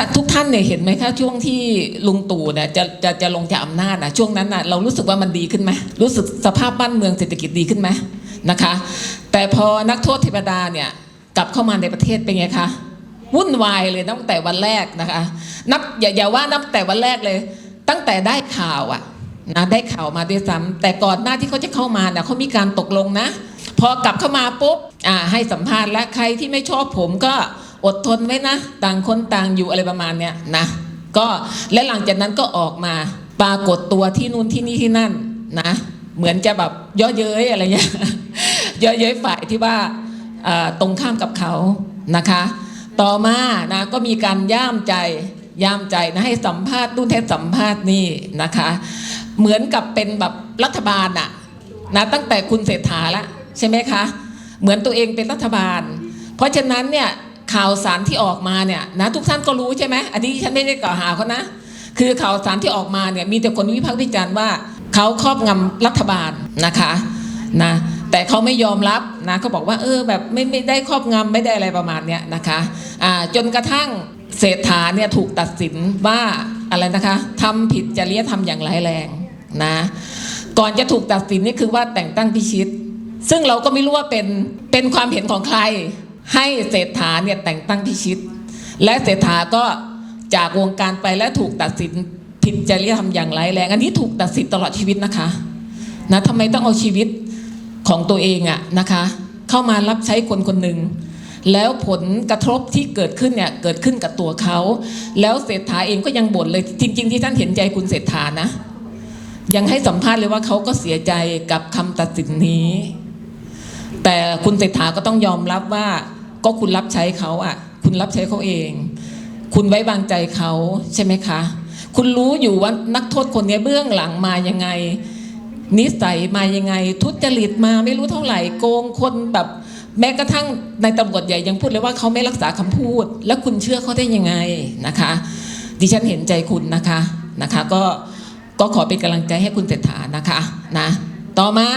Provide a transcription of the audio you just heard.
ท่านทุกท่านเนี่ยเห็นไหมคะช่วงที่ลุงตู่เนี่ยจะจะจะลงจากอำนาจนะช่วงนั้นนะเรารู้สึกว่ามันดีขึ้นไหมรู้สึกสภาพบ้านเมืองเศรษฐกิจดีขึ้นไหมนะคะ แต่พอนักโทษเทวดาเนี่ยกลับเข้ามาในประเทศเป็นไงคะวุ่นวายเลยตั้งแต่วันแรกนะคะนับอย่าอย่าว่านับแต่วันแรกเลย ตั้งแต่ได้ข่าวอะนะได้ข่าวมาด้วยซ้ำแต่ก่อนหน้าที่เขาจะเข้ามาเนี่ยเขามีการตกลงนะ พอกลับเข้ามาปุ๊บอ่าให้สัมภาษณ์และใครที่ไม่ชอบผมก็ อดทนไว้นะ ต่างคนต่างอยู่อะไรประมาณเนี้ยนะก็และหลังจากนั้นก็ออกมาปรากฏตัวที่นู่นที่นี่ที่นั่นนะเหมือนจะแบบย่อเย้ยอะไรเงี้ยย่อเย้ยฝ่ายที่ว่าตรงข้ามกับเขานะคะ ต่อมานะก็มีการย่ามใจย่ามใจนะให้สัมภาษณ์นู่นเทศสัมภาษณ์นี่นะคะ เหมือนกับเป็นแบบรัฐบาลอะนะตั้งแต่คุณเศรษฐาละใช่ไหมคะ เหมือนตัวเองเป็นรัฐบาล เพราะฉะนั้นเนี่ย ข่าวสารที่ออกมาเนี่ยนะทุกท่านก็รู้ใช่ไหมอันนี้ฉันไม่ได้กล่าวหาเขานะ คือข่าวสารที่ออกมาเนี่ยมีแต่คนวิพากษ์วิจารณ์ว่าเขาครอบงำรัฐบาลนะคะนะแต่เขาไม่ยอมรับนะเขาบอกว่าเออแบบไม่ไม่ได้ครอบงำไม่ได้อะไรประมาณเนี้ยนะคะอ่าจนกระทั่งเศรษฐาเนี่ยถูกตัดสินว่าอะไรนะคะทำผิดจริยธรรมอย่างร้ายแรงนะก่อนจะถูกตัดสินนี่คือว่าแต่งตั้งพิชิต ซึ่งเราก็ไม่รู้ว่าเป็นเป็นความเห็นของใคร ให้เศรษฐาเนี่ยแต่งตั้งพิชิต และเศรษฐาก็จากวงการไปและถูกตัดสินผิดจริยธรรมอย่างร้ายแรงอันนี้ถูกตัดสินตลอดชีวิตนะคะนะทำไมต้องเอาชีวิตของตัวเองอะนะคะ เข้ามารับใช้คนคนหนึ่งแล้วผลกระทบที่เกิดขึ้นเนี่ยเกิดขึ้นกับตัวเขา แล้วเศรษฐาเองก็ยังบ่นเลยจริง ๆ ที่ท่านเห็นใจคุณเศรษฐานะ ยังให้สัมภาษณ์เลยว่าเขาก็เสียใจกับคำตัดสินนี้ แต่คุณเศรษฐาก็ต้องยอมรับว่า ก็คุณรับใช้เขาอะ คุณรับใช้เขาเอง คุณไว้วางใจเขาใช่ไหมคะ คุณรู้อยู่ว่านักโทษคนนี้เบื้องหลังมายังไง นิสัยมายังไง ทุจริตมาไม่รู้เท่าไหร่โกงคนแบบแม้กระทั่งในตำรวจใหญ่ยังพูดเลยว่าเขาไม่รักษาคำพูด แล้วคุณเชื่อเขาได้ยังไงนะคะ ดิฉันเห็นใจคุณนะคะนะคะ ก็ก็ขอเป็นกำลังใจให้คุณเศรษฐานะคะนะต่อมา